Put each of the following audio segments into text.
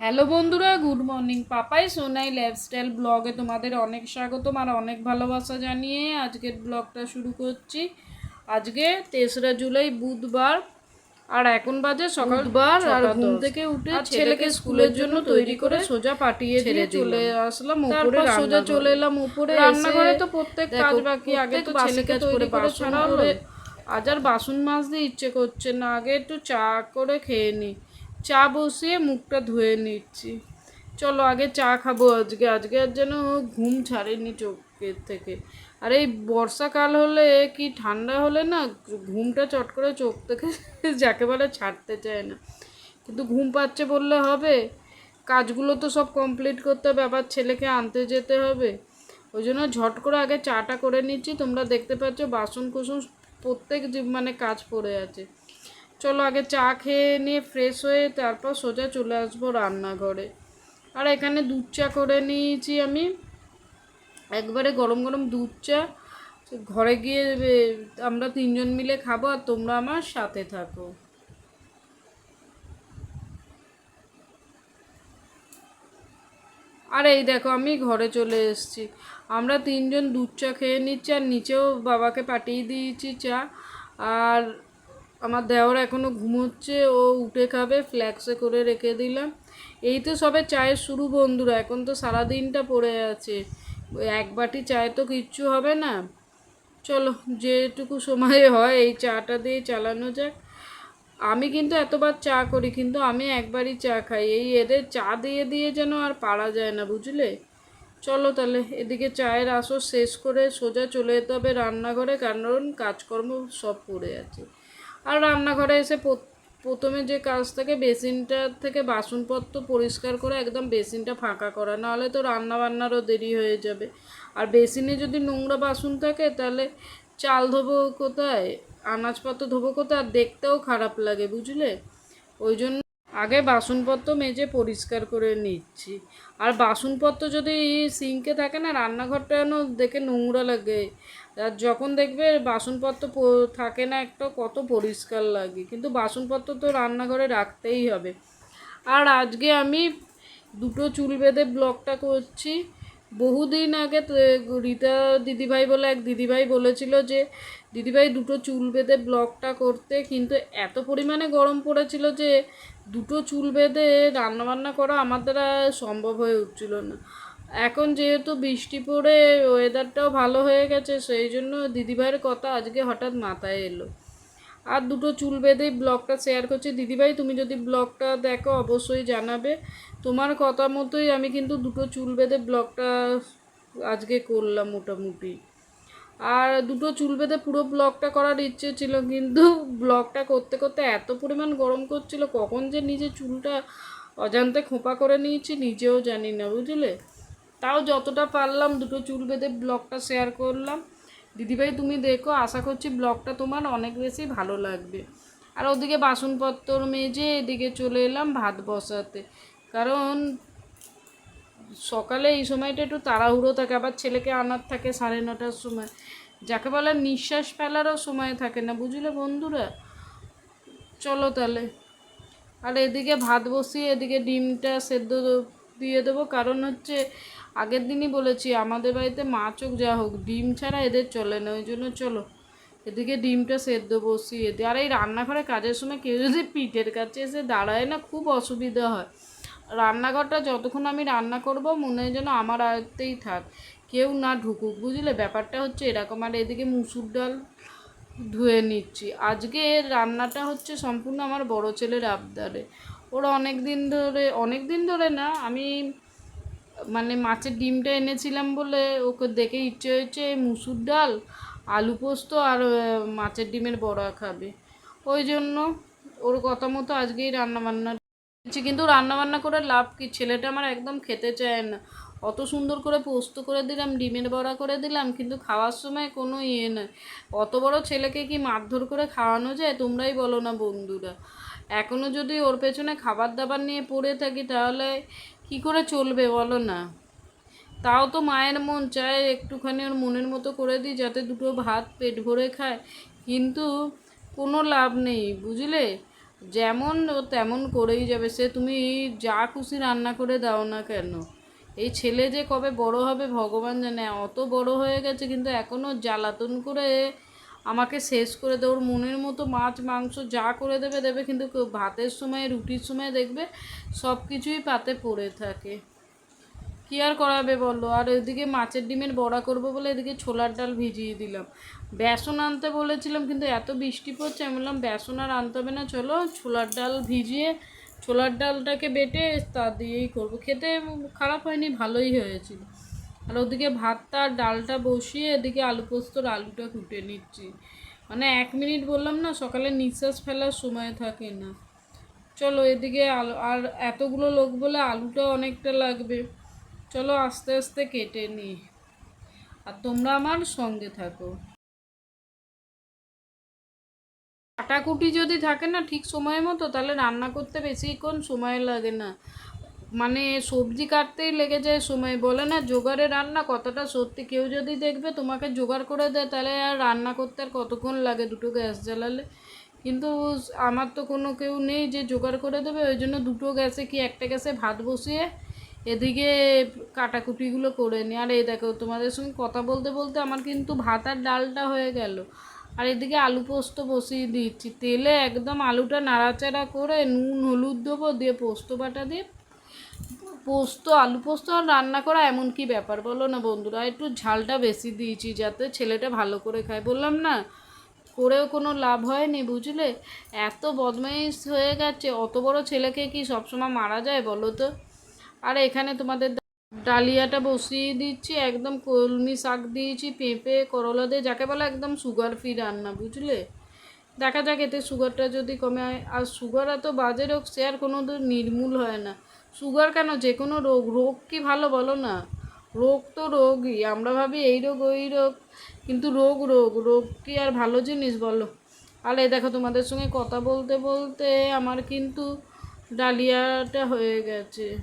Hello বন্ধুরা good morning Papai Sonai lifestyle ব্লগে তোমাদের অনেক স্বাগতম আর অনেক ভালোবাসা জানিয়ে আজকের ব্লগটা শুরু করছি। আজকে তেসরা জুলাই বুধবার আর এখন বাজে সকাল বার আর ঘুম থেকে উঠে ছেলেকে স্কুলের জন্য তৈরি করে সোজা পাঠিয়ে দিয়ে চলে আসলাম উপরে সোজা চলে এলাম উপরে রান্নাঘরে তো প্রত্যেক কাজ বাকি আগে তো ছেলেকে তৈরি করে ছাড়া আজ আর বাসন মাজতে ইচ্ছে করছে না আগে একটু চা করে খেয়ে নিই চা বসিয়ে মুখটা ধুয়ে নিচ্ছি। চলো আগে চা খাব আজকে। আজকে আর যেন ঘুম ছাড়েনি চোখের থেকে। আর এই বর্ষাকাল হলে কি ঠান্ডা হলে না ঘুমটা চট করে চোখ থেকে যাকে বলে ছাড়তে চায় না। কিন্তু ঘুম পাচ্ছে বললে হবে। কাজগুলো তো সব কমপ্লিট করতে হবে, আবার ছেলেকে আনতে যেতে হবে। ওই জন্য ঝট করে আগে চাটা করে নিচ্ছি। তোমরা দেখতে পাচ্ছ বাসন কুসন প্রত্যেক মানে কাজ পড়ে আছে। চলো আগে চা খেয়ে নিয়ে ফ্রেশ হয়ে তারপর সোজা চলে আসব রান্নাঘরে। আর এখানে দুধ চা করে নিয়েছি আমি। একবারে গরম গরম দুধ চা। ঘরে গিয়ে আমরা তিনজন মিলে খাব আর তোমরা আমার সাথে থাকো। আর এই দেখো, আমি ঘরে চলে এসেছি। আমরা তিনজন দুধ চা খেয়ে নিচ্ছি আর নিচেও বাবাকে পাঠিয়ে দিয়েছি চা। আর আমার দেওর এখনও ঘুমোচ্ছে, ও উঠে খাবে ফ্ল্যাক্সে করে রেখে দিলাম। এই তো সবে চায়ের শুরু বন্ধুরা, এখন তো সারা দিনটা পড়ে আছে। এক বাটি চায়ে তো কিচ্ছু হবে না। চলো, যেটুকু সময় হয়, এই চাটা দিয়ে চালানো যাক। আমি কিন্তু এতবার চা করি, কিন্তু আমি একবারই চা খাই। এই এদের চা দিয়ে দিয়ে যেন আর পারা যায় না, বুঝলে? চলো তাহলে, এদিকে চায়ের আসর শেষ করে সোজা চলে যেতে হবে রান্নাঘরে, কারণ কাজকর্ম সব পড়ে আছে। আর রান্নাঘরে এসে প্রথমে যে কাজ থাকে, বেসিনটা থেকে বাসনপত্র পরিষ্কার করে একদম বেসিনটা ফাঁকা করা। নাহলে তো রান্না বান্নারও দেরি হয়ে যাবে। আর বেসিনে যদি নোংরা বাসন থাকে, তাহলে চাল ধোবো কোথায়? আনাজপত্র ধোবো কোথায়? আর দেখতেও খারাপ লাগে, বুঝলে? ওই জন্য আগে বাসনপত্র মেজে পরিষ্কার করে নিচ্ছি। আর বাসনপত্র যদি সিঙ্কে থাকে না, রান্নাঘরটা যেন দেখে নোংরা লাগে। আর যখন দেখবে বাসনপত্র থাকে না একটা, কত পরিষ্কার লাগে। কিন্তু বাসনপত্র তো রান্নাঘরে রাখতেই হবে। আর আজকে আমি দুটো চুল বেঁধে ব্লগটা করছি। বহুদিন আগে রীতা দিদিভাই বলে, এক দিদিভাই বলেছিল যে, দিদিভাই দুটো চুল বেঁধে ব্লগটা করতে, কিন্তু এত পরিমাণে গরম পড়েছিল যে, দুটো চুল বেঁধে রান্নাবান্না করা আমার দ্বারা সম্ভব হয়ে উঠছিল না। এখন যেহেতু বৃষ্টি পড়ে ওয়েদারটাও ভালো হয়ে গেছে, সেই জন্য দিদিভাইয়ের কথা আজকে হঠাৎ মাথায় এলো। আর দুটো চুল বেঁধেই ব্লগটা শেয়ার করছি। দিদিভাই, তুমি যদি ব্লগটা দেখো, অবশ্যই জানাবে। তোমার কথা মতোই আমি কিন্তু দুটো চুল বেঁধে ব্লগটা আজকে করলাম মোটামুটি। আর দুটো চুল বেঁধে পুরো ব্লগটা করার ইচ্ছে ছিল, কিন্তু ব্লগটা করতে করতে এত পরিমাণ গরম করছিল, কখন যে নিজে চুলটা অজান্তে খোঁপা করে নিয়েছি, নিজেও জানি না, বুঝলে? তাও যতটা পারলাম দুটো চুল বেঁধে ব্লগটা শেয়ার করলাম। দিদিভাই, তুমি দেখো, আশা করছি ব্লগটা তোমার অনেক বেশি ভালো লাগবে। আর ওদিকে বাসনপত্র মেজে এদিকে চলে এলাম ভাত বসাতে। কারণ সকালে এই সময়টা একটু তাড়াহুড়ো থাকে, আবার ছেলেকে আনার থাকে সাড়ে নটার সময়। যাকে বলে নিঃশ্বাস ফেলারও সময় থাকে না, বুঝলে বন্ধুরা? চলো তাহলে। আর এদিকে ভাত বসিয়ে এদিকে ডিমটা সেদ্ধ দিয়ে দেবো। কারণ হচ্ছে, আগের দিনই বলেছি, আমাদের বাড়িতে মাছ হোক যা হোক, ডিম ছাড়া এদের চলে না। ওই জন্য চলো, এদিকে ডিমটা সেদ্ধ বসিয়ে দিই। আর এই রান্নাঘরে কাজের সময় কেউ যদি পিঠের কাছে এসে দাঁড়ায় না, খুব অসুবিধা হয়। রান্নাঘরটা যতক্ষণ আমি রান্না করব, মনে হয় যেন আমার আয়ত্তেই থাক। কেউ না ঢুকুক, বুঝলে? ব্যাপারটা হচ্ছে এরকম। আর এদিকে মুসুর ডাল ধুয়ে নিচ্ছি। আজকে রান্নাটা হচ্ছে সম্পূর্ণ আমার বড় ছেলের আবদারে। ওরা অনেক দিন ধরে অনেক দিন ধরে না, আমি মানে মাছের ডিমটা এনেছিলাম বলে ওকে দেখে ইচ্ছে হয়েছে মুসুর ডাল, আলু পোস্ত আর মাছের ডিমের বড়া খাবে। ওই জন্য ওর কথা মতো আজকেই রান্নাবান্না করছি। কিন্তু রান্নাবান্না করে লাভ কি? ছেলেটা আমার একদম খেতে চায় না। অত সুন্দর করে পোস্ত করে দিলাম, ডিমের বড়া করে দিলাম, কিন্তু খাওয়ার সময় কোনো ইয়ে নয় অত বড় ছেলেকে কি মারধর করে খাওয়ানো যায়? তোমরাই বলো না বন্ধুরা। এখনও যদি ওর পেছনে খাবার দাবার নিয়ে পড়ে থাকি, তাহলে কি করে চলবে বলো না? তাও তো মায়ের মন চায় একটুখানি ওর মনের মতো করে দিই, যাতে দুটো ভাত পেট ভরে খায়। কিন্তু কোনো লাভ নেই, বুঝলে? যেমন ও তেমন করেই যাবে। সে তুমি যা খুশি রান্না করে দাও না কেন? এই ছেলে যে কবে বড় হবে ভগবান জানে। অত বড় হয়ে গেছে, কিন্তু এখনও জ্বালাতন করে আমাকে শেষ করে দেবে ওর মনের মতো মাছ, মাংস যা করে দেবে দেবে, কিন্তু ভাতের সময়, রুটির সময় দেখবে সব কিছুই পাতে পড়ে থাকে। কি আর করাবে বলো? আর ওইদিকে মাছের ডিমের বড়া করব বলে এদিকে ছোলার ডাল ভিজিয়ে দিলাম। বেসন আনতে বলেছিলাম, কিন্তু এত বৃষ্টি পড়ছে, আমি বললাম, বেসন আর আনতে হবে না, চলো ছোলার ডাল ভিজিয়ে, ছোলার ডালটাকে বেটে তা দিয়েই করব। খেতে খারাপ হয়নি, ভালোই হয়েছিল। আর ওদিকে ভাতটা আর ডালটা বসিয়ে এদিকে আলু পোস্তর আলুটা কুটে নিচ্ছি। মানে এক মিনিট বললাম না, সকালে নিঃশ্বাস ফেলার সময় থাকে না। চলো এদিকে আলু, আর এতগুলো লোক বলে আলুটা অনেকটা লাগবে। চলো আস্তে আস্তে কেটে নিই। আর তোমরা আমার সঙ্গে থাকো। কাটাকুটি যদি থাকে না ঠিক সময় মতো, তাহলে রান্না করতে বেশিক্ষণ সময় লাগে না। মানে সবজি কাটতেই লেগে যায় সময় বলে, না, জোগাড়ে রান্না কতটা সত্যি। কেউ যদি দেখবে তোমাকে জোগাড় করে দেয়, তাহলে আর রান্না করতে আর কতক্ষণ লাগে দুটো গ্যাস জ্বালালে? কিন্তু আমার তো কোনো কেউ নেই যে জোগাড় করে দেবে। ওই জন্য দুটো গ্যাসে কি একটা গ্যাসে ভাত বসিয়ে এদিকে কাটাকুটিগুলো করে নি। আর এই দেখো, তোমাদের সঙ্গে কথা বলতে বলতে আমার কিন্তু ভাত আর ডালটা হয়ে গেল। আর এদিকে আলু পোস্ত বসিয়ে দিচ্ছি। তেলে একদম আলুটা নাড়াচাড়া করে নুন, হলুদ দেবো, দিয়ে পোস্ত বাটা দিয়ে পোস্ত, আলু পোস্ত আর রান্না করা এমন কি ব্যাপার? বলো না বন্ধুরা, একটু ঝালটা বেশি দিয়েছি যাতে ছেলেটা ভালো করে খায়। বললাম না, করেও কোনো লাভ হয়নি বুঝলে? এত বদমাইশ হয়ে গেছে, অত বড় ছেলেকে কি সবসময় মারা যায় বলো তো? আর এখানে তোমাদের ডালিয়াটা বসিয়ে দিচ্ছি, একদম কলমি শাক দিয়েছি, পেঁপে, করলা দিয়ে, যাকে বলে একদম সুগার ফ্রি রান্না, বুঝলে? দেখা যাক এতে সুগারটা যদি কমে হয় আর সুগার এত বাজে রোগ, সে আর কোনো নির্মূল হয় না। সুগার কেন? যে কোনো রোগ। রোগ কি ভালো বলো না? রোগ তো রোগই। আমরা ভাবি এই রোগ, ওই রোগ। কিন্তু রোগ রোগ। রোগ কি আর ভালো জিনিস বলো? আর এই দেখো, তোমাদের সঙ্গে কথা বলতে বলতে আমার কিন্তু ডালিয়াটা হয়ে গেছে।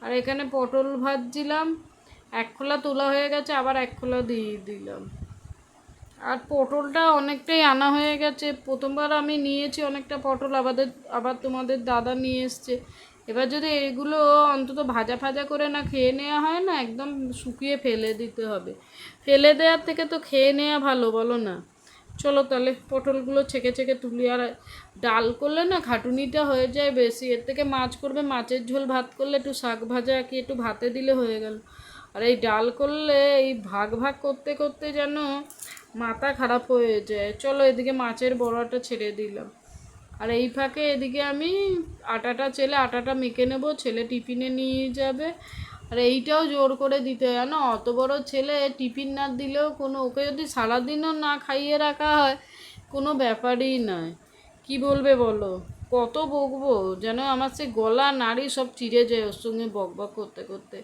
আর এখানে পটল ভাজছিলাম। এক খোলা তোলা হয়ে গেছে, আবার এক খোলা দিয়ে দিলাম। আর পটলটা অনেকটাই আনা হয়ে গেছে। প্রথমবার আমি নিয়েছি অনেকটা পটল। আবাদের, আবার তোমাদের দাদা নিয়ে এসছে। এবার যদি এগুলো অন্তত ভাজা ফাজা করে না খেয়ে নেওয়া হয় না, একদম শুকিয়ে ফেলে দিতে হবে। ফেলে দেওয়ার থেকে তো খেয়ে নেওয়া ভালো, বলো না। চলো তাহলে পটলগুলো ছেঁকে ছেঁকে তুলি। আর ডাল করলে না খাটুনিটা হয়ে যায় বেশি। এর থেকে মাছ করবে, মাছের ঝোল ভাত করলে একটু শাক ভাজা কি একটু ভাতে দিলে হয়ে গেল। আর এই ডাল করলে এই ভাগ ভাগ করতে করতে যেন মাথা খারাপ হয়ে যায়। চলো এদিকে মাছের বড়াটা ছেড়ে দিলাম। আর এই ফাঁকে এদিকে আমি আটাটা চেলে আটাটা মেখে নেব, ছেলে টিফিনে নিয়ে যাবে। আর এইটাও জোর করে দিতে হয়, জানো? অত বড় ছেলে টিফিন না দিলেও কোনো, ওকে যদি সারাদিনও না খাইয়ে রাখা হয়, কোনো ব্যাপারই নয়। কি বলবে বলো? কত বকবো? যেন আমার সে গলা নাড়ি সব চিড়ে যায় ওর সঙ্গে বক বক করতে করতে।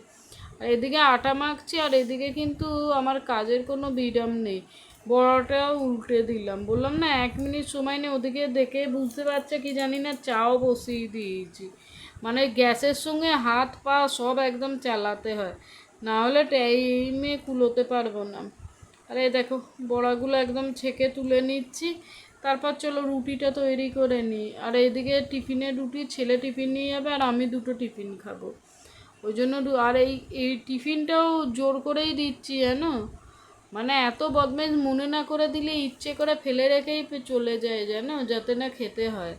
আর এদিকে আটা মাখছি, আর এদিকে কিন্তু আমার কাজের কোনো বিরাম নেই। বড়াটাও উল্টে দিলাম। বললাম, না, এক মিনিট সময় নেই, ওদিকে দেখে বুঝতে পারছে কি জানি না, চাও বসিয়ে দিয়েছি। মানে গ্যাসের সঙ্গে হাত পা সব একদম চালাতে হয়। না হলে টাইমে কুলোতে পারব না। আরে দেখো, বড়াগুলো একদম ছেঁকে তুলে নিচ্ছি। তারপর চলো রুটিটা তৈরি করে নিই। আর এদিকে টিফিনের রুটি ছেলে টিফিন নিয়ে যাবে আর আমি দুটো টিফিন খাব। ওই জন্য আর এই এই টিফিনটাও জোর করেই দিচ্ছি, জানো? মানে এত বদমেজ মনে না করে দিলে ইচ্ছে করে ফেলে রেখেই চলে যায়, জানো? যাতে না খেতে হয়।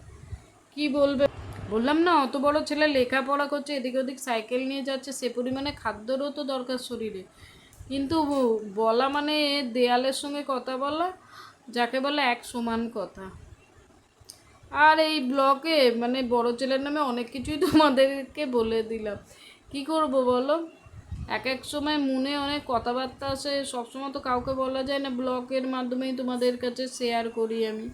কি বলবে? বললাম না, অত বড় ছেলে লেখাপড়া করছে, এদিক ওদিক সাইকেল নিয়ে যাচ্ছে, সে পরিমাণে খাদ্যরও তো দরকার শরীরে। কিন্তু বলা মানে দেয়ালের সঙ্গে কথা বলা, যাকে বলে এক সমান কথা। আর এই ব্লগে মানে বড় ছেলের নামে অনেক কিছুই তোমাদেরকে বলে দিলাম। কি করব বলো? এক এক সময় মনে অনেক কথাবার্তা আসে, সবসময় তো কাউকে বলা যায় না ব্লগের মাধ্যমেই তোমাদের কাছে শেয়ার করি আমি।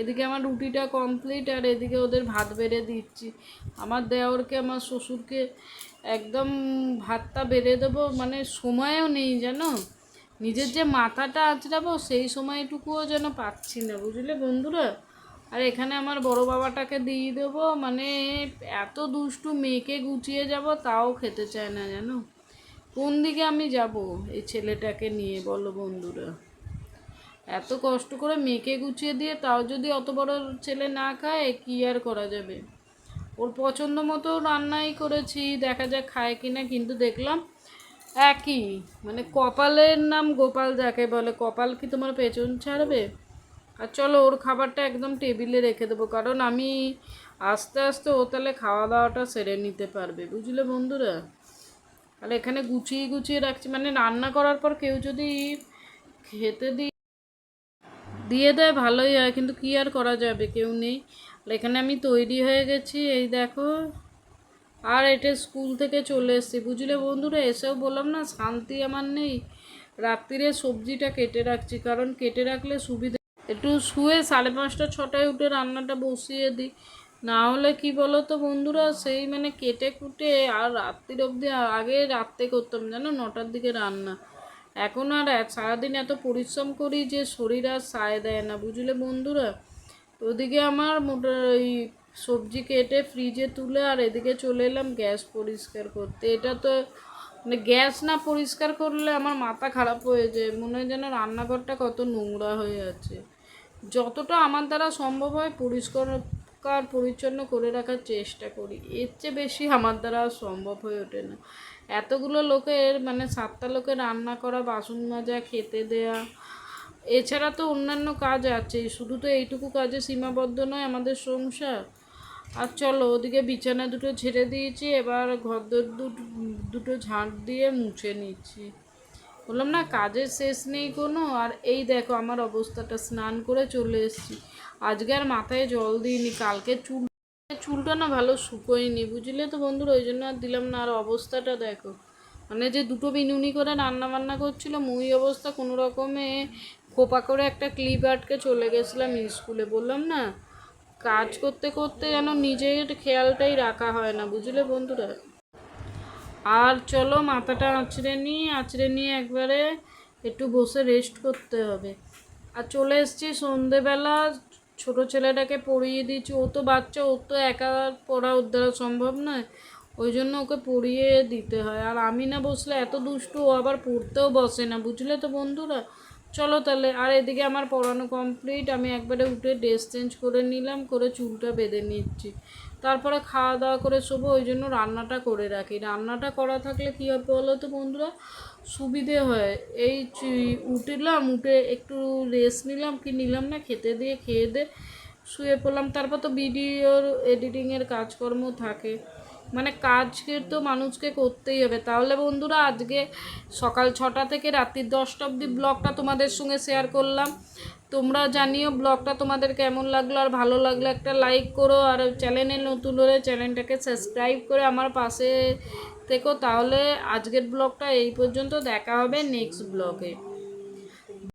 এদিকে আমার রুটিটা কমপ্লিট আর এদিকে ওদের ভাত বেড়ে দিচ্ছি। আমার দেওরকে, আমার শ্বশুরকে একদম ভাতটা বেড়ে দেবো মানে সময়ও নেই জানো? নিজের যে মাথাটা আঁচড়াবো, সেই সময়টুকুও যেন পাচ্ছি না, বুঝলে বন্ধুরা? আর এখানে আমার বড় বাবাটাকে দিয়ে দেবো মানে এত দুষ্টু মেয়েকে গুছিয়ে যাব, তাও খেতে চায় না, জানো? কোন দিকে আমি যাব এই ছেলেটাকে নিয়ে, বলো বন্ধুরা? এত কষ্ট করে মেখে গুছিয়ে দিয়ে তাও যদি অত বড় ছেলে না খায়, কি আর করা যাবে? ওর পছন্দ মতো রান্নাই করেছি, দেখা যাক খায় কি না কিন্তু দেখলাম একই মানে কপালের নাম গোপাল যাকে বলে। কপাল কি তোমার পেছন ছাড়বে? আর চলো, ওর খাবারটা একদম টেবিলে রেখে দেবো, কারণ আমি আস্তে আস্তে ও তাহলে খাওয়া দাওয়াটা সেরে নিতে পারবে, বুঝলে বন্ধুরা? আর এখানে গুছিয়ে গুছিয়ে রাখছি। মানে রান্না করার পর কেউ যদি খেতে দিই দিয়ে দেয়, ভালোই হয়। কিন্তু কি আর করা যাবে? কেউ নেই। এখানে আমি তৈরি হয়ে গেছি। এই দেখো। আর এটা স্কুল থেকে চলে এসেছি। বুঝলে বন্ধুরা, এসেও বললাম না, শান্তি আমার নেই। রাত্রিরে সবজিটা কেটে রাখছি, কারণ কেটে রাখলে সুবিধা একটু শুয়ে সাড়ে পাঁচটা, ছটায় উঠে রান্নাটা বসিয়ে দিই। না হলে কি বলো তো বন্ধুরা? সেই মানে কেটে কুটে আর রাত্রির অবধি আগে রাত্রে করতাম, জানো? নটার দিকে রান্না। এখন আর সারাদিন এত পরিশ্রম করি যে শরীর আর সায় দেয় না, বুঝলে বন্ধুরা? ওদিকে আমার মোটা ওই সবজি কেটে ফ্রিজে তুলে আর এদিকে চলে এলাম গ্যাস পরিষ্কার করতে। এটা তো মানে গ্যাস না পরিষ্কার করলে আমার মাথা খারাপ হয়ে যায়, মনে হয় যেন রান্নাঘরটা কত নোংরা হয়ে আছে। যতটা আমার দ্বারা সম্ভব হয় পরিষ্কার পরিচ্ছন্ন করে রাখার চেষ্টা করি। এর চেয়ে বেশি আমার দ্বারা সম্ভব হয়ে ওঠে না। এতগুলো লোকের মানে সাতটা লোকের রান্না করা, বাসন মাজা, খেতে দেয়া, এছাড়া তো অন্যান্য কাজ আছে। শুধু তো এইটুকু কাজে সীমাবদ্ধ নয় আমাদের সংসার। আর চলো, ওদিকে বিছানা দুটো ছেড়ে দিয়েছি, এবার ঘর দুটো ঝাঁট দিয়ে মুছে নিচ্ছি। বললাম, না, কাজের শেষ নেই কোনো। আর এই দেখো, আমার অবস্থাটা। স্নান করে চলে এসেছি। আজকে আর মাথায় জল দিইনি। কালকে চুল চুলটা না ভালো শুকোয়নি, বুঝলে তো বন্ধুরা? ওই জন্য আর দিলাম না। আর অবস্থাটা দেখো। মানে যে দুটো বিনুনি করে রান্না বান্না করছিল, মুই অবস্থা কোনো রকমে খোপা করে একটা ক্লিপ আটকে চলে গেছিলাম স্কুলে। বললাম, না, কাজ করতে করতে যেন নিজের খেয়ালটাই রাখা হয় না, বুঝলে বন্ধুরা? আর চলো মাথাটা আঁচড়ে নিই, আঁচড়ে নিয়ে একবারে একটু বসে রেস্ট করতে হবে। আর চলে এসেছি সন্ধেবেলা, ছোট ছেলেটাকে পড়িয়ে দিয়েছি। ও তো বাচ্চা, ও তো একা পড়া দ্বারা সম্ভব নয়। ওই জন্য ওকে পড়িয়ে দিতে হয়। আর আমি না বসলে এত দুষ্টু, ও আবার পড়তেও বসে না, বুঝলে তো বন্ধুরা? চলো তাহলে, আর এদিকে আমার পড়ানো কমপ্লিট আমি একবারে উঠে ড্রেস চেঞ্জ করে নিলাম, করে চুলটা বেঁধে নিচ্ছি। তারপরে খাওয়া দাওয়া করে শোবো, ওই জন্য রান্নাটা করে রাখি। রান্নাটা করা থাকলে কী হবে বলো তো বন্ধুরা? সুবিধে হয়। এই উঠলাম, উঠে একটু রেস্ট নিলাম, কি নিলাম না, খেতে দিয়ে খেয়ে দে, শুয়ে পড়লাম। তারপর তো ভিডিওর এডিটিংয়ের কাজকর্ম থাকে। মানে কাজকে তো মানুষকে করতেই হবে। তাহলে বন্ধুরা, আজকে সকাল ছটা থেকে রাত্রি দশটা অবধি ব্লগটা তোমাদের সঙ্গে শেয়ার করলাম। তোমরা জানিও ব্লগটা তোমাদের কেমন লাগল, আর ভালো লাগল একটা লাইক করো, আর চ্যানেলে নতুন হলে চ্যানেলটাকে সাবস্ক্রাইব করে আমার পাশে থেকো। তাহলে আজকের ব্লগটা এই পর্যন্ত, দেখা হবে নেক্সট ব্লগে